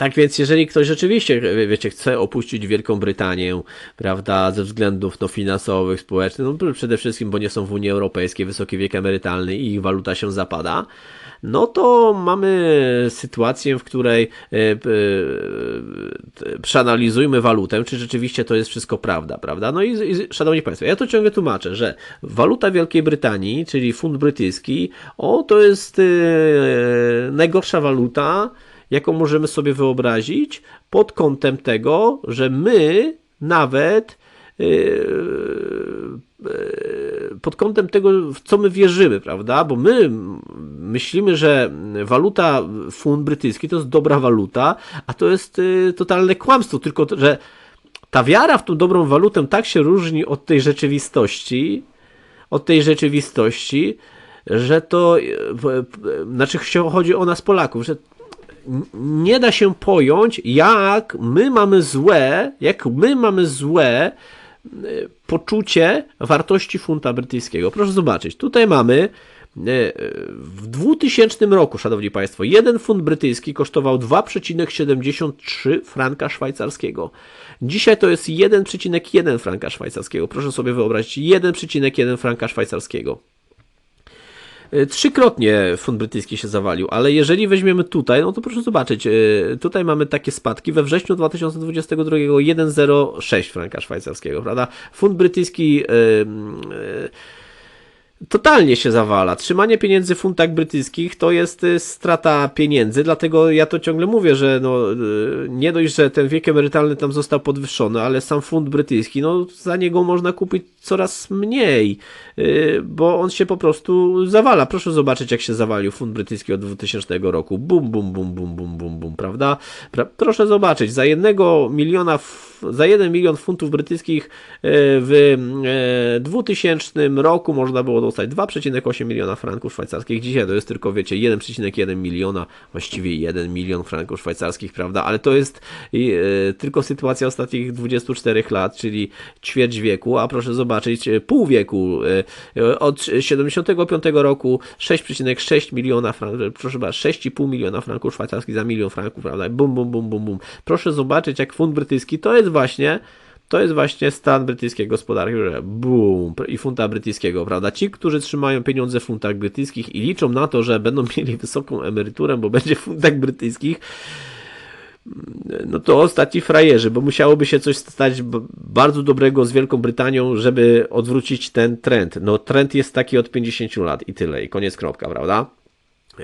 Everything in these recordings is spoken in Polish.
tak więc, jeżeli ktoś rzeczywiście, wiecie, chce opuścić Wielką Brytanię, prawda, ze względów no, finansowych, społecznych, no, przede wszystkim, bo nie są w Unii Europejskiej, wysoki wiek emerytalny i ich waluta się zapada, no to mamy sytuację, w której e, e, przeanalizujmy walutę, czy rzeczywiście to jest wszystko prawda, prawda? No i, i szanowni Państwo, ja to ciągle tłumaczę, że waluta Wielkiej Brytanii, czyli funt brytyjski, o to jest e, najgorsza waluta, jaką możemy sobie wyobrazić pod kątem tego, że my nawet pod kątem tego, w co my wierzymy, prawda? Bo my myślimy, że waluta funt brytyjski to jest dobra waluta, a to jest y, totalne kłamstwo, tylko że ta wiara w tą dobrą walutę tak się różni od tej rzeczywistości, od tej rzeczywistości, że to, znaczy chodzi o nas Polaków, że nie da się pojąć, jak my mamy złe, jak my mamy złe poczucie wartości funta brytyjskiego. Proszę zobaczyć, tutaj mamy e, w 2000 roku, szanowni państwo, jeden funt brytyjski kosztował 2,73 franka szwajcarskiego. Dzisiaj to jest 1,1 franka szwajcarskiego. Proszę sobie wyobrazić, 1,1 franka szwajcarskiego. E, trzykrotnie fund brytyjski się zawalił, ale jeżeli weźmiemy tutaj, no to proszę zobaczyć, e, tutaj mamy takie spadki. We wrześniu 2022 1,06 franka szwajcarskiego, prawda? Fund brytyjski yy, yy, totalnie się zawala. Trzymanie pieniędzy w funtach brytyjskich to jest y, strata pieniędzy, dlatego ja to ciągle mówię, że no, y, nie dość, że ten wiek emerytalny tam został podwyższony, ale sam funt brytyjski, no za niego można kupić coraz mniej, y, bo on się po prostu zawala. Proszę zobaczyć, jak się zawalił funt brytyjski od 2000 roku. Bum, bum, bum, bum, bum, bum, bum, prawda? Proszę zobaczyć, za jednego miliona za 1 milion funtów brytyjskich w 2000 roku można było dostać 2,8 miliona franków szwajcarskich. Dzisiaj to jest tylko, wiecie, 1,1 miliona, właściwie 1 milion franków szwajcarskich, prawda? Ale to jest e, tylko sytuacja ostatnich 24 lat, czyli ćwierć wieku, a proszę zobaczyć, e, pół wieku. E, od 75 roku 6,6 miliona franków, proszę bardzo, 6,5 miliona franków szwajcarskich za milion franków, prawda? Bum, bum, bum, bum, bum. Proszę zobaczyć, jak funt brytyjski to jest właśnie to jest właśnie stan brytyjskiej gospodarki, że boom, i funta brytyjskiego, prawda? Ci, którzy trzymają pieniądze w funtach brytyjskich i liczą na to, że będą mieli wysoką emeryturę, bo będzie w funtach brytyjskich, no to ostatni frajerzy, bo musiałoby się coś stać bardzo dobrego z Wielką Brytanią, żeby odwrócić ten trend. No trend jest taki od 50 lat i tyle, i koniec kropka, prawda?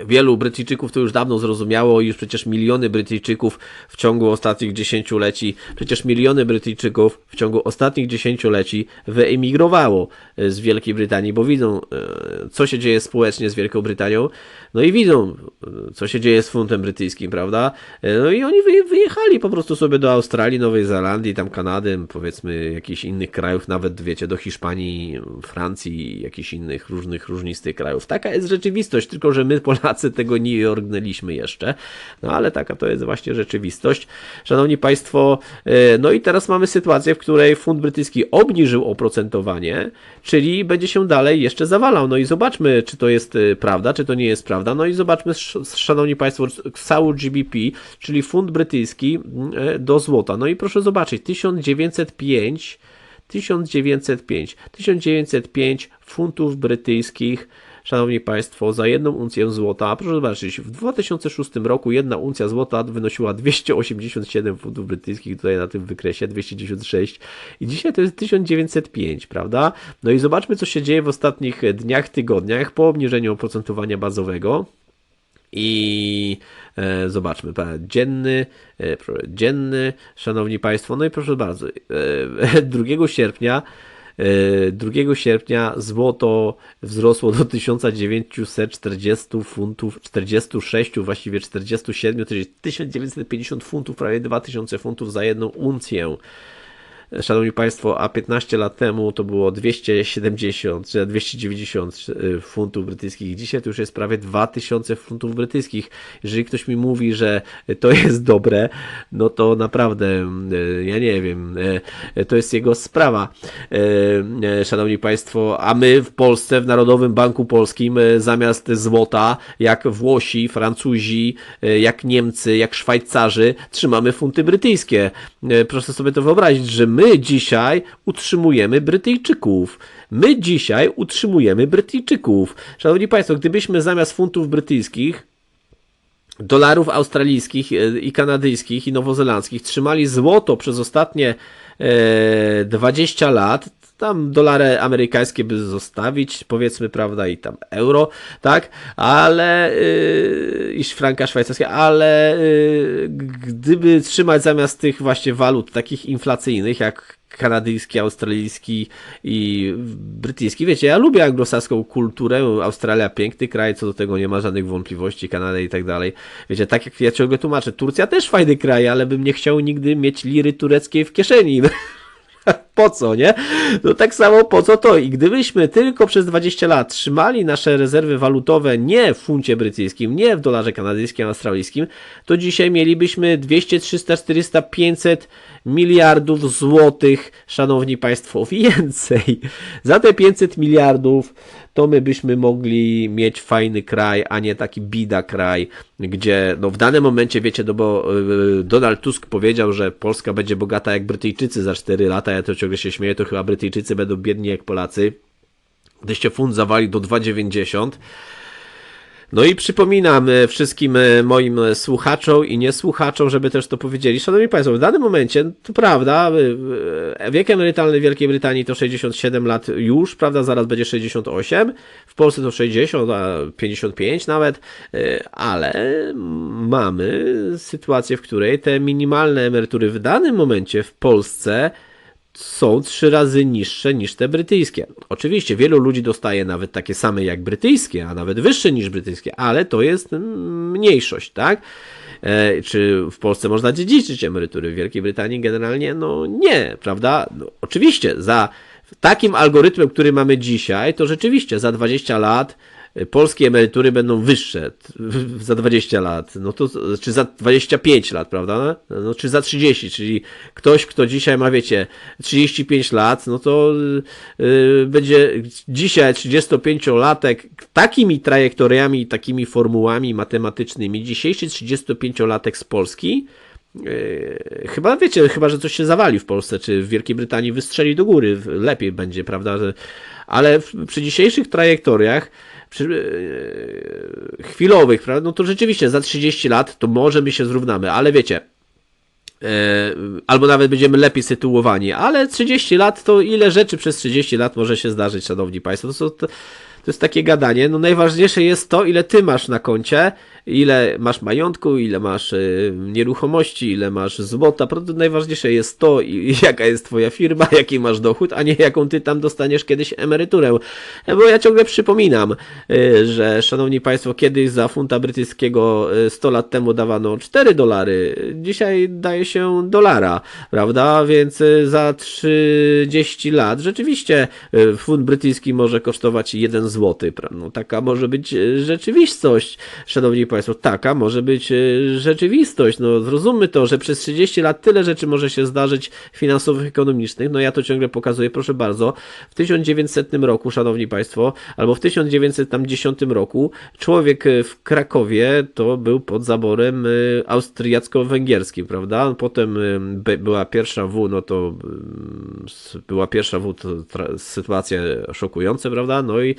Wielu Brytyjczyków to już dawno zrozumiało i już przecież miliony Brytyjczyków w ciągu ostatnich dziesięcioleci, przecież miliony Brytyjczyków w ciągu ostatnich dziesięcioleci wyemigrowało e, z Wielkiej Brytanii, bo widzą, e, co się dzieje społecznie z Wielką Brytanią, no i widzą, e, co się dzieje z funtem brytyjskim, prawda? No i oni wyjechali po prostu sobie do Australii, Nowej Zelandii, tam Kanady, powiedzmy jakichś innych krajów, nawet wiecie, do Hiszpanii, Francji, jakichś innych różnych, różnistych krajów. Taka jest rzeczywistość, tylko że my Polacy Polacy tego nie orgnęliśmy jeszcze. No ale taka to jest właśnie rzeczywistość. Szanowni Państwo, e, no i teraz mamy sytuację, w której fund brytyjski obniżył oprocentowanie, czyli będzie się dalej jeszcze zawalał. No i zobaczmy, czy to jest e, prawda, czy to nie jest prawda. No i zobaczmy, Szanowni Państwo, cały GBP, czyli fund brytyjski e, do złota. No i proszę zobaczyć, 1905 1905 1905 funtów brytyjskich Szanowni Państwo, za jedną uncję złota, proszę zobaczyć, w 2006 roku jedna uncja złota wynosiła 287 funtów brytyjskich, tutaj na tym wykresie 296 i dzisiaj to jest 1905, prawda? No i zobaczmy, co się dzieje w ostatnich dniach, tygodniach po obniżeniu oprocentowania bazowego. I e, zobaczmy, dzienny, e, dzienny, szanowni państwo, no i proszę bardzo, e, 2 sierpnia 2 sierpnia złoto wzrosło do 1940 funtów, 46, właściwie 47, czyli 1950 funtów, prawie 2000 funtów za jedną uncję. Szanowni Państwo, a 15 lat temu to było 270 czy 290 y, funtów brytyjskich. Dzisiaj to już jest prawie 2000 funtów brytyjskich. Jeżeli ktoś mi mówi, że to jest dobre, no to naprawdę, y, ja nie wiem, y, to jest jego sprawa. Szanowni Państwo, a my w Polsce, w Narodowym Banku Polskim, zamiast złota, jak Włosi, Francuzi, jak Niemcy, jak Szwajcarzy, trzymamy funty brytyjskie. Proszę sobie to wyobrazić, że my dzisiaj utrzymujemy Brytyjczyków. My dzisiaj utrzymujemy Brytyjczyków. Szanowni Państwo, gdybyśmy zamiast funtów brytyjskich dolarów australijskich e, i kanadyjskich i nowozelandzkich trzymali złoto przez ostatnie 20 e, lat, tam dolary amerykańskie by zostawić, powiedzmy, prawda, i tam euro, tak, ale yy, i franka szwajcarskie, ale yy, gdyby trzymać zamiast tych właśnie walut takich inflacyjnych, jak kanadyjski, australijski i brytyjski. Wiecie, ja lubię anglosaską kulturę, Australia piękny kraj, co do tego nie ma żadnych wątpliwości, Kanada i tak dalej. Wiecie, tak jak ja ciągle tłumaczę, Turcja też fajny kraj, ale bym nie chciał nigdy mieć liry tureckiej w kieszeni. po co, nie? No tak samo po co to? I gdybyśmy tylko przez 20 lat trzymali nasze rezerwy walutowe nie w funcie brytyjskim, nie w dolarze kanadyjskim, australijskim, to dzisiaj mielibyśmy 200, 300, 400, 500 miliardów złotych, szanowni państwo, więcej. Za te 500 miliardów to my byśmy mogli mieć fajny kraj, a nie taki bida kraj, gdzie no w danym momencie, wiecie, no bo yy, Donald Tusk powiedział, że Polska będzie bogata jak Brytyjczycy za 4 lata, ja to ciągle się śmieję, to chyba Brytyjczycy będą biedni jak Polacy. Gdyście fund zawali do 2,90 no i przypominam e, wszystkim e, moim e, słuchaczom i niesłuchaczom, żeby też to powiedzieli. Szanowni Państwo, w danym momencie, to prawda, wiek emerytalny w Wielkiej Brytanii to 67 lat już, prawda, zaraz będzie 68, w Polsce to 60, a 55 nawet, ale mamy sytuację, w której te minimalne emerytury w danym momencie w Polsce są trzy razy niższe niż te brytyjskie. Oczywiście wielu ludzi dostaje nawet takie same jak brytyjskie, a nawet wyższe niż brytyjskie, ale to jest mniejszość, tak? E, czy w Polsce można dziedziczyć emerytury? W Wielkiej Brytanii generalnie no nie, prawda? No, oczywiście za takim algorytmem, który mamy dzisiaj, to rzeczywiście za 20 lat polskie emerytury będą wyższe za 20 lat, no to, czy za 25 lat, prawda? No, czy za 30, czyli ktoś, kto dzisiaj ma, wiecie, 35 lat, no to yy, będzie dzisiaj 35-latek takimi trajektoriami takimi formułami matematycznymi, dzisiejszy 35-latek z Polski, Yy, chyba wiecie, chyba że coś się zawali w Polsce, czy w Wielkiej Brytanii wystrzeli do góry, lepiej będzie, prawda? Ale przy dzisiejszych trajektoriach chwilowych, prawda? No to rzeczywiście za 30 lat to może my się zrównamy, ale wiecie, yy, albo nawet będziemy lepiej sytuowani, ale 30 lat to ile rzeczy przez 30 lat może się zdarzyć, szanowni państwo. To, to, to jest takie gadanie. No najważniejsze jest to, ile ty masz na koncie, ile masz majątku, ile masz y, nieruchomości, ile masz złota. Najważniejsze jest to, jaka jest twoja firma, jaki masz dochód, a nie jaką ty tam dostaniesz kiedyś emeryturę. Bo ja ciągle przypominam, y, że szanowni państwo, kiedyś za funta brytyjskiego 100 y, lat temu dawano 4 dolary, dzisiaj daje się dolara, prawda? Więc za 30 lat rzeczywiście funt brytyjski może kosztować 1 zł. No, taka może być rzeczywistość, szanowni państwo. Taka może być e, rzeczywistość. No, zrozummy to, że przez 30 lat tyle rzeczy może się zdarzyć finansowych, ekonomicznych. No ja to ciągle pokazuję, proszę bardzo. W 1900 roku, szanowni państwo, albo w 1910 roku człowiek e, w Krakowie to był pod zaborem e, austriacko-węgierskim, prawda? Potem była pierwsza W, no to była pierwsza W, sytuacja szokująca, prawda? No i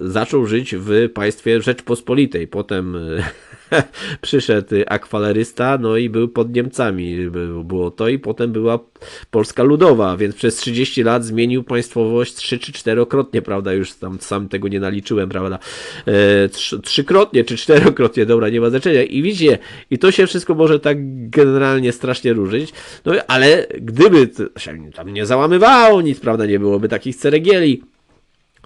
zaczął żyć w państwie Rzeczpospolitej Potem e, przyszedł akwalerysta, no i był pod Niemcami. Było to i potem była Polska Ludowa, więc przez 30 lat zmienił państwowość trzy czy czterokrotnie, prawda? Już tam sam tego nie naliczyłem, prawda? E, trzy, trzykrotnie czy czterokrotnie, dobra, nie ma znaczenia. I widzicie, i to się wszystko może tak generalnie strasznie różnić, no ale gdyby tam nie załamywało nic, prawda? Nie byłoby takich ceregieli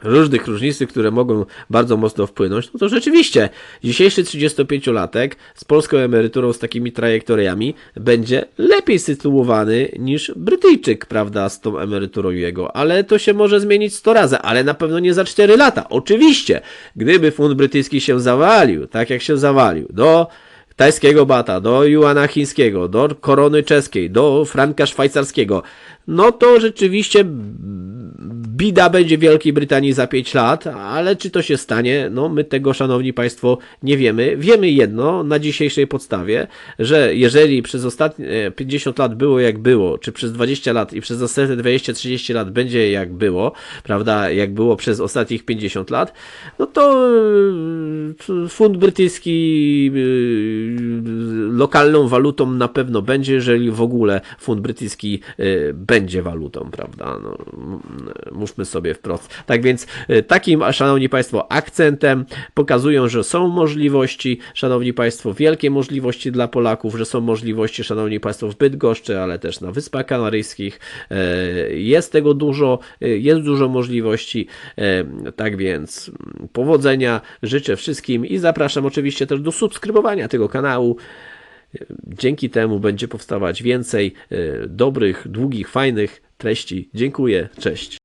różnych różnicy, które mogą bardzo mocno wpłynąć, no to rzeczywiście dzisiejszy 35-latek z polską emeryturą, z takimi trajektoriami będzie lepiej sytuowany niż Brytyjczyk, prawda, z tą emeryturą jego, ale to się może zmienić 100 razy, ale na pewno nie za 4 lata. Oczywiście, gdyby fund brytyjski się zawalił, tak jak się zawalił, do tajskiego bata, do juana chińskiego, do korony czeskiej, do franka szwajcarskiego, no to rzeczywiście bida będzie Wielkiej Brytanii za 5 lat, ale czy to się stanie? No my tego, szanowni państwo, nie wiemy. Wiemy jedno na dzisiejszej podstawie, że jeżeli przez ostatnie 50 lat było jak było, czy przez 20 lat i przez następne 20-30 lat będzie jak było, prawda, jak było przez ostatnich 50 lat, no to fund brytyjski y, lokalną walutą na pewno będzie, jeżeli w ogóle fund brytyjski y, będzie walutą, prawda? No, mówmy sobie wprost. Tak więc y, takim, szanowni państwo, akcentem pokazują, że są możliwości, szanowni państwo, wielkie możliwości dla Polaków, że są możliwości, szanowni państwo, w Bydgoszczy, ale też na Wyspach Kanaryjskich. Jest tego dużo, jest dużo możliwości. Tak więc powodzenia życzę wszystkim i zapraszam oczywiście też do subskrybowania tego kanału. Dzięki temu będzie powstawać więcej e, dobrych, długich, fajnych treści. Dziękuję, cześć.